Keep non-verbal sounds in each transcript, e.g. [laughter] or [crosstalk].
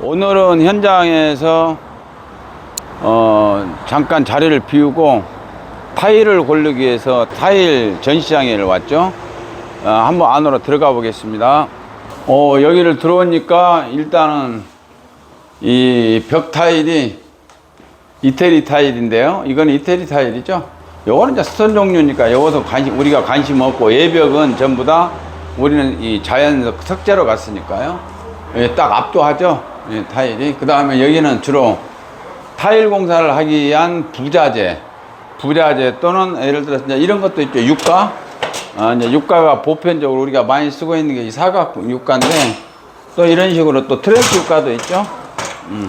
오늘은 현장에서 어, 잠깐 자리를 비우고 타일을 고르기 위해서 타일 전시장에 왔죠. 어, 한번 안으로 들어가 보겠습니다. 어, 여기를 들어오니까 일단은 이 벽 타일이 이태리 타일인데요. 이건 이태리 타일이죠. 요거는 이제 스톤 종류니까 요것도 관심, 우리가 관심 없고 예벽은 전부 다 우리는 이 자연 석재로 갔으니까요. 예, 딱 압도하죠. 예, 타일이. 그 다음에 여기는 주로 타일 공사를 하기 위한 부자재, 부자재 또는 예를 들어서 이제 이런 것도 있죠. 육가. 아, 이제 육가가 보편적으로 우리가 많이 쓰고 있는 게 이 사각 육가인데 또 이런 식으로 또 트렌치 육가도 있죠. 음.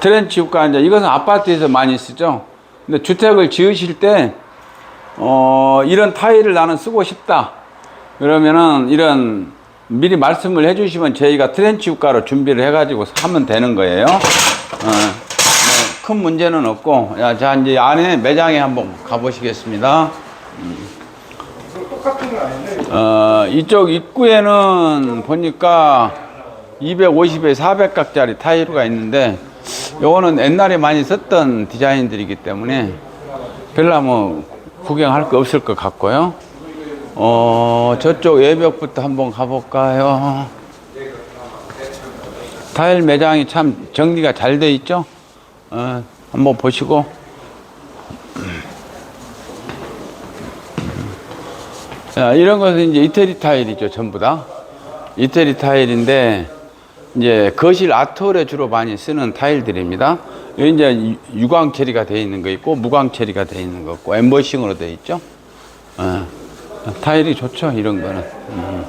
트렌치 육가 이제 이것은 아파트에서 많이 쓰죠. 근데 주택을 지으실 때 어, 이런 타일을 나는 쓰고 싶다. 그러면은 이런 미리 말씀을 해주시면 저희가 트렌치 육가로 준비를 해가지고 하면 되는 거예요. 어, 네, 큰 문제는 없고, 야, 자 이제 안에 매장에 한번 가보시겠습니다. 아닌데 어, 이쪽 입구에는 보니까 250에 400각짜리 타일가 있는데 요거는 옛날에 많이 썼던 디자인들이기 때문에 별로 뭐 구경할 거 없을 것 같고요. 어, 저쪽 외벽부터 한번 가볼까요? 타일 매장이 참 정리가 잘 돼 있죠? 어, 한번 보시고. 자, 이런 것은 이제 이태리 타일이죠, 전부 다. 이태리 타일인데, 이제 거실 아트홀에 주로 많이 쓰는 타일들입니다. 여기 이제 유- 유광 처리가 되어 있는 거 있고, 무광 처리가 되어 있는 거 있고, 엠버싱으로 되어 있죠. 어, 타일이 좋죠, 이런 거는. 음.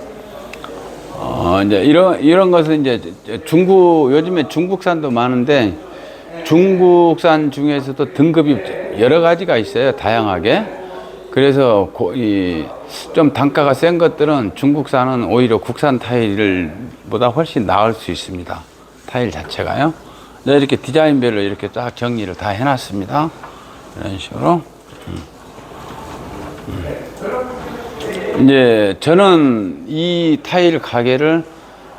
어, 이제 이런, 이런 것은 이제 중국, 요즘에 중국산도 많은데, 중국산 중에서도 등급이 여러 가지가 있어요, 다양하게. 그래서 고, 이, 좀 단가가 센 것들은 중국산은 오히려 국산 타일보다 훨씬 나을 수 있습니다. 타일 자체가요. 네, 이렇게 디자인별로 이렇게 딱 정리를 다 해놨습니다. 이런 식으로. 음. 음. 이제 저는 이 타일 가게를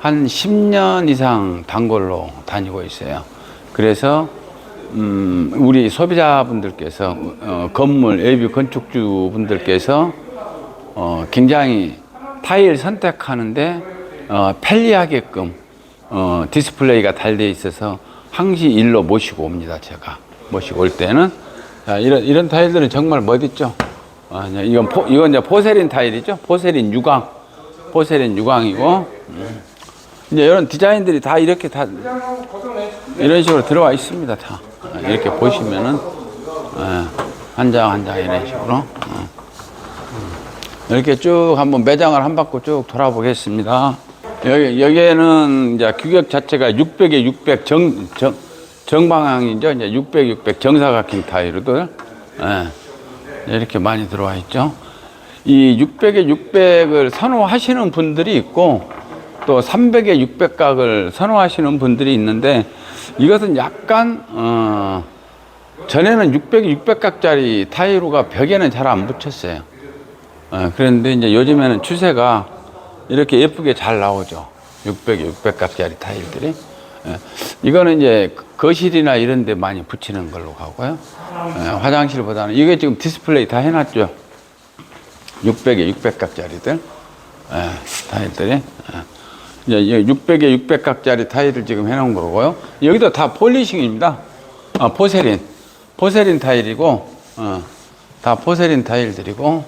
한 10년 이상 단골로 다니고 있어요. 그래서 음, 우리 소비자분들께서 어, 건물 예비 건축주 분들께서 어, 굉장히 타일 선택하는데 어, 편리하게끔 어, 디스플레이가 달돼 있어서 항시 일로 모시고 옵니다. 제가 모시고 올 때는 자, 이런 이런 타일들은 정말 멋있죠. 아, 이제 이건 포, 이건 이제 포세린 타일이죠. 포세린 유광, 포세린 유광이고 음. 이제 이런 디자인들이 다 이렇게 다 이런 식으로 들어와 있습니다. 다 이렇게 보시면은 한 장 한 장 이런 식으로 어. 이렇게 쭉 한번 매장을 한 바퀴 쭉 돌아보겠습니다. 여기 여기에는 이제 규격 자체가 600에 600 정, 정 정방향이죠. 이제 600, 600 정사각형 타일들 예. 이렇게 많이 들어와 있죠. 이 600에 600을 선호하시는 분들이 있고 또 300에 600각을 선호하시는 분들이 있는데 이것은 약간 어 전에는 600, 600각짜리 타일로가 벽에는 잘 안 붙였어요. 어, 그런데 이제 요즘에는 추세가 이렇게 예쁘게 잘 나오죠. 600, 600각짜리 타일들이. 예. 이거는 이제 거실이나 이런 데 많이 붙이는 걸로 가고요. 예, 화장실보다는 이게 지금 디스플레이 다 해놨죠. 600에 600각짜리들. 예, 타일들이. 예. 이제 600에 600각짜리 타일을 지금 해놓은 거고요. 여기도 다 폴리싱입니다. 아, 포세린. 포세린 타일이고, 어, 다 포세린 타일들이고,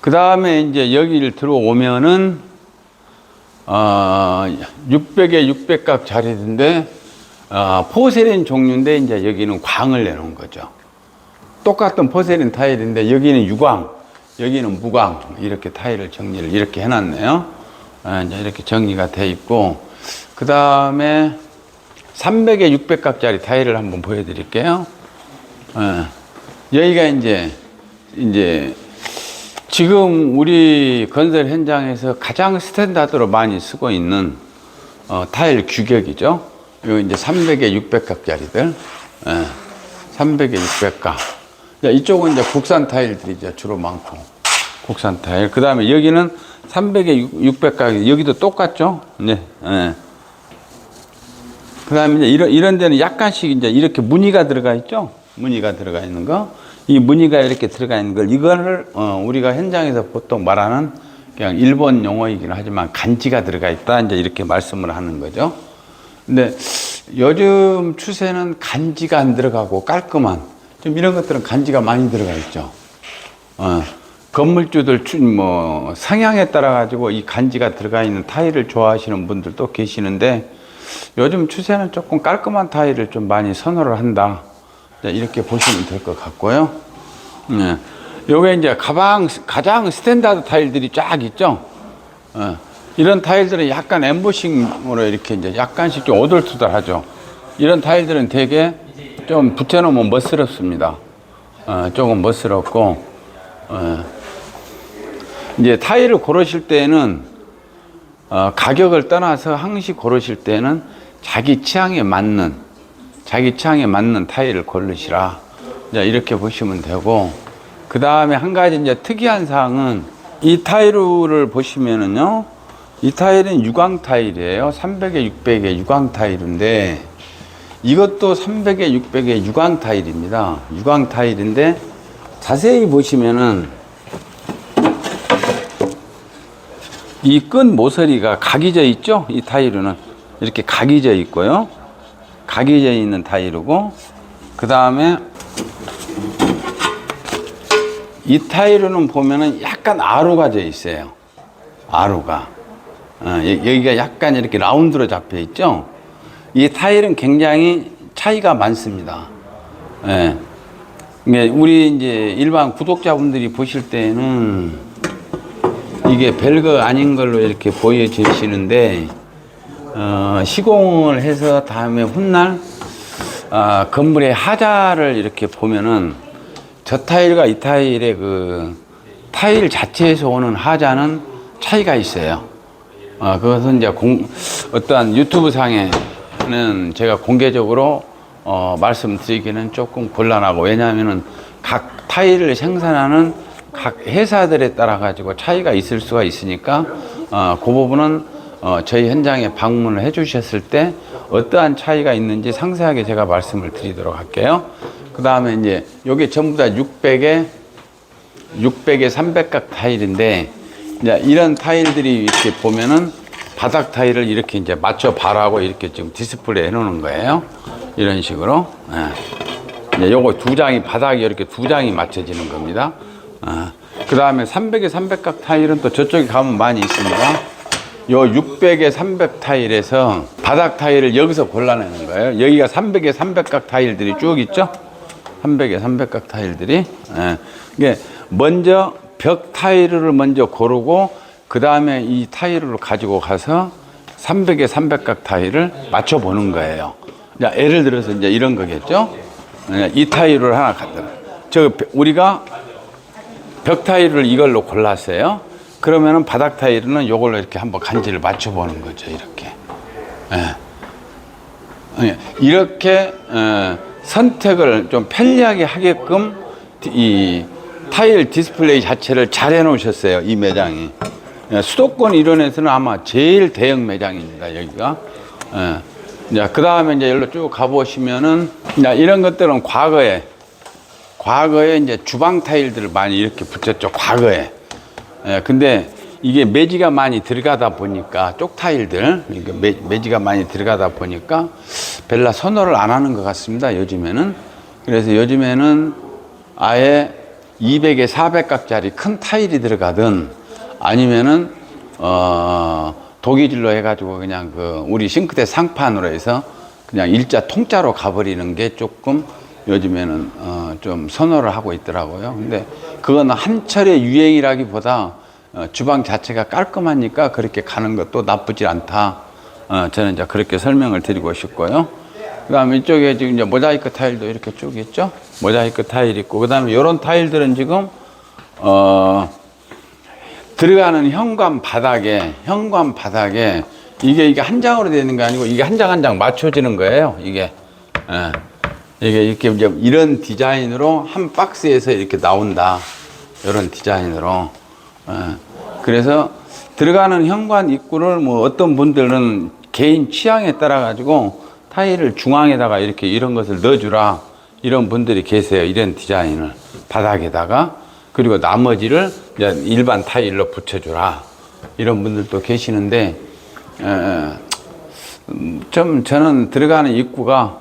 그 다음에 이제 여기를 들어오면은, 어, 600에 600각 자리인데, 어, 포세린 종류인데, 이제 여기는 광을 내놓은 거죠. 똑같은 포세린 타일인데, 여기는 유광, 여기는 무광, 이렇게 타일을 정리를 이렇게 해놨네요. 아, 이제 이렇게 정리가 돼 있고, 그 다음에 300에 600각짜리 타일을 한번 보여드릴게요. 예. 여기가 이제, 이제, 지금 우리 건설 현장에서 가장 스탠다드로 많이 쓰고 있는 어, 타일 규격이죠. 이거 이제 300에 600각짜리들. 예. 300에 600각. 이쪽은 이제 국산 타일들이죠. 주로 많고. 국산 타일. 그 다음에 여기는 300에 600각. 여기도 똑같죠. 네. 예. 그다음에 이제 이런 이런 데는 약간씩 이제 이렇게 무늬가 들어가 있죠. 무늬가 들어가 있는 거. 이 무늬가 이렇게 들어가 있는 걸 이거를 어, 우리가 현장에서 보통 말하는 그냥 일본 용어이긴 하지만 간지가 들어가 있다 이제 이렇게 말씀을 하는 거죠. 근데 요즘 추세는 간지가 안 들어가고 깔끔한 좀 이런 것들은 간지가 많이 들어가 있죠. 어, 건물주들 추- 뭐 상향에 따라 가지고 이 간지가 들어가 있는 타일을 좋아하시는 분들도 계시는데 요즘 추세는 조금 깔끔한 타일을 좀 많이 선호를 한다. 자, 이렇게 보시면 될 것 같고요. 네. 요게 이제 가방 가장 스탠다드 타일들이 쫙 있죠. 어, 이런 타일들은 약간 엠보싱으로 이렇게 이제 약간씩 좀 오돌투돌하죠. 이런 타일들은 되게 좀 붙여놓으면 멋스럽습니다. 어, 조금 멋스럽고, 어, 이제 타일을 고르실 때는 어, 가격을 떠나서 항시 고르실 때는 자기 취향에 맞는 자기 취향에 맞는 타일을 고르시라. 이렇게 보시면 되고 그 다음에 한 가지 이제 특이한 사항은 이 타일을 보시면은요 이 타일은 유광 타일이에요. 300에 600에 유광 타일인데 이것도 300에 600에 유광 타일입니다. 유광 타일인데 자세히 보시면은 이 끈 모서리가 각이 져 있죠? 이 타일은 이렇게 각이 져 있고요. 각이 져 있는 타일이고 그 다음에 이 타일은 보면은 약간 아루가 져 있어요. 아루가 어, 여- 여기가 약간 이렇게 라운드로 잡혀 있죠. 이 타일은 굉장히 차이가 많습니다. 예. 우리 이제 일반 구독자분들이 보실 때는 이게 별거 아닌 걸로 이렇게 보여지시는데 어, 시공을 해서 다음에 훗날 아, 건물의 하자를 이렇게 보면은 저 타일과 이 타일의 그 타일 자체에서 오는 하자는 차이가 있어요. 어, 그것은 이제 공, 어떠한 유튜브 상에 는 제가 공개적으로 어, 말씀드리기는 조금 곤란하고 왜냐하면은 각 타일을 생산하는 각 회사들에 따라 가지고 차이가 있을 수가 있으니까 어, 그 부분은 어, 저희 현장에 방문을 해 주셨을 때 어떠한 차이가 있는지 상세하게 제가 말씀을 드리도록 할게요. 그 다음에 이제 요게 전부 다 600에 600에 300각 타일인데 이런 타일들이 이렇게 보면은 바닥 타일을 이렇게 이제 맞춰 봐라고 이렇게 지금 디스플레이 해 놓는 거예요. 이런 식으로. 예. 이제 요거 두 장이 바닥이 이렇게 두 장이 맞춰지는 겁니다. 그 다음에 300에 300각 타일은 또 저쪽에 가면 많이 있습니다. 요 600에 300 타일에서 바닥 타일을 여기서 골라내는 거예요. 여기가 300에 300각 타일들이 쭉 있죠. 300에 300각 타일들이. 예. 이게 먼저 벽 타일을 먼저 고르고 그 다음에 이 타일을 가지고 가서 300에 300각 타일을 맞춰 보는 거예요. 자, 예를 들어서 이제 이런 거겠죠. 예, 이 타일을 하나 갖다. 저 우리가 벽 타일을 이걸로 골랐어요. 그러면은 바닥 타일은 요걸로 이렇게 한번 간지를 맞춰보는 거죠. 이렇게. 예. 예, 이렇게 어, 선택을 좀 편리하게 하게끔 이 타일 디스플레이 자체를 잘 해놓으셨어요. 이 매장이. 예, 수도권 일원에서는 아마 제일 대형 매장입니다. 여기가. 예. 그 다음에 이제 여기로 쭉 가보시면은 이런 것들은 과거에 과거에 이제 주방 타일들을 많이 이렇게 붙였죠. 과거에. 예, 근데 이게 매지가 많이 들어가다 보니까 쪽 타일들 매, 매지가 많이 들어가다 보니까 별로 선호를 안 하는 것 같습니다. 요즘에는 그래서 요즘에는 아예 200에 400각짜리 큰 타일이 들어가든 아니면은 어 독이질로 해가지고 그냥 그 우리 싱크대 상판으로 해서 그냥 일자 통짜로 가버리는 게 조금 요즘에는 어, 좀 선호를 하고 있더라고요. 근데 그건 한철의 유행이라기보다 어, 주방 자체가 깔끔하니까 그렇게 가는 것도 나쁘지 않다. 어, 저는 이제 그렇게 설명을 드리고 싶고요. 그 다음에 이쪽에 지금 이제 모자이크 타일도 이렇게 쭉 있죠. 모자이크 타일 있고, 그 다음에 이런 타일들은 지금, 어, 들어가는 현관 바닥에, 현관 바닥에, 이게, 이게 한 장으로 되는 게 아니고, 이게 한 장 한 장 맞춰지는 거예요, 이게. 예. 이게 이렇게 이제 이런 디자인으로 한 박스에서 이렇게 나온다. 이런 디자인으로. 예. 그래서 들어가는 현관 입구를 뭐 어떤 분들은 개인 취향에 따라 가지고 타일을 중앙에다가 이렇게 이런 것을 넣어주라 이런 분들이 계세요. 이런 디자인을 바닥에다가 그리고 나머지를 이제 일반 타일로 붙여주라 이런 분들도 계시는데 에, 음, 좀 저는 들어가는 입구가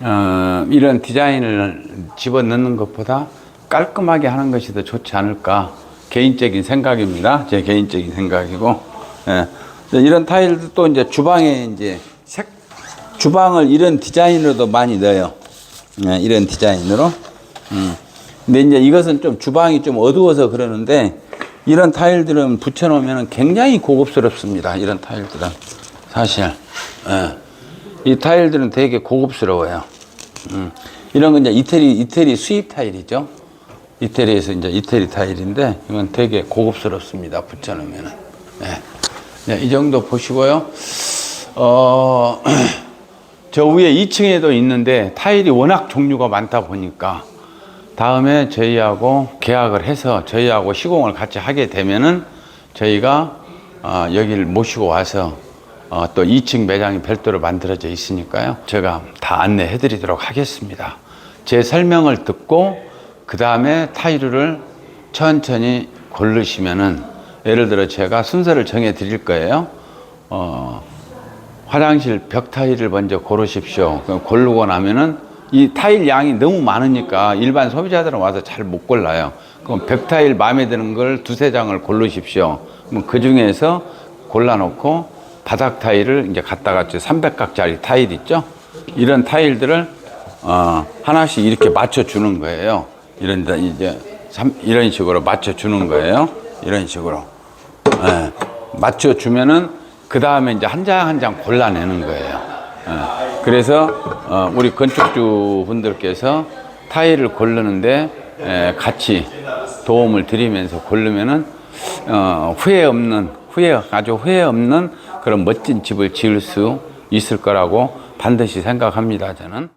어, 이런 디자인을 집어넣는 것보다 깔끔하게 하는 것이 더 좋지 않을까 개인적인 생각입니다. 제 개인적인 생각이고 예. 이런 타일도 또 이제 주방에 이제 색 주방을 이런 디자인으로도 많이 넣어요. 예, 이런 디자인으로. 음. 근데 이제 이것은 좀 주방이 좀 어두워서 그러는데 이런 타일들은 붙여놓으면 굉장히 고급스럽습니다. 이런 타일들은 사실. 예. 이 타일들은 되게 고급스러워요. 음. 이런 건 이제 이태리, 이태리 수입 타일이죠. 이태리에서 이제 이태리 타일인데, 이건 되게 고급스럽습니다. 붙여놓으면은. 네. 네, 이 정도 보시고요. 어, [clears throat] 저 위에 2층에도 있는데 타일이 워낙 종류가 많다 보니까 다음에 저희하고 계약을 해서 저희하고 시공을 같이 하게 되면은 저희가 어, 여기를 모시고 와서 어, 또 2층 매장이 별도로 만들어져 있으니까요. 제가 다 안내해 드리도록 하겠습니다. 제 설명을 듣고 그 다음에 타일을 천천히 고르시면은 예를 들어 제가 순서를 정해 드릴 거예요. 어, 화장실 벽 타일을 먼저 고르십시오. 그럼 고르고 나면은 이 타일 양이 너무 많으니까 일반 소비자들은 와서 잘 못 골라요. 그럼 벽 타일 마음에 드는 걸 두세 장을 고르십시오. 그럼 그 중에서 골라놓고 바닥 타일을 이제 갖다가 300각짜리 타일 있죠? 이런 타일들을 어, 하나씩 이렇게 맞춰 주는 거예요. 이런 데 이제 삼- 이런 식으로 맞춰 주는 거예요. 이런 식으로. 예, 맞춰 주면은 그 다음에 이제 한 장 한 장 골라내는 거예요. 예, 그래서 어, 우리 건축주 분들께서 타일을 고르는데 에, 같이 도움을 드리면서 고르면은 어, 후회 없는 후회 아주 후회 없는 그런 멋진 집을 지을 수 있을 거라고 반드시 생각합니다. 저는.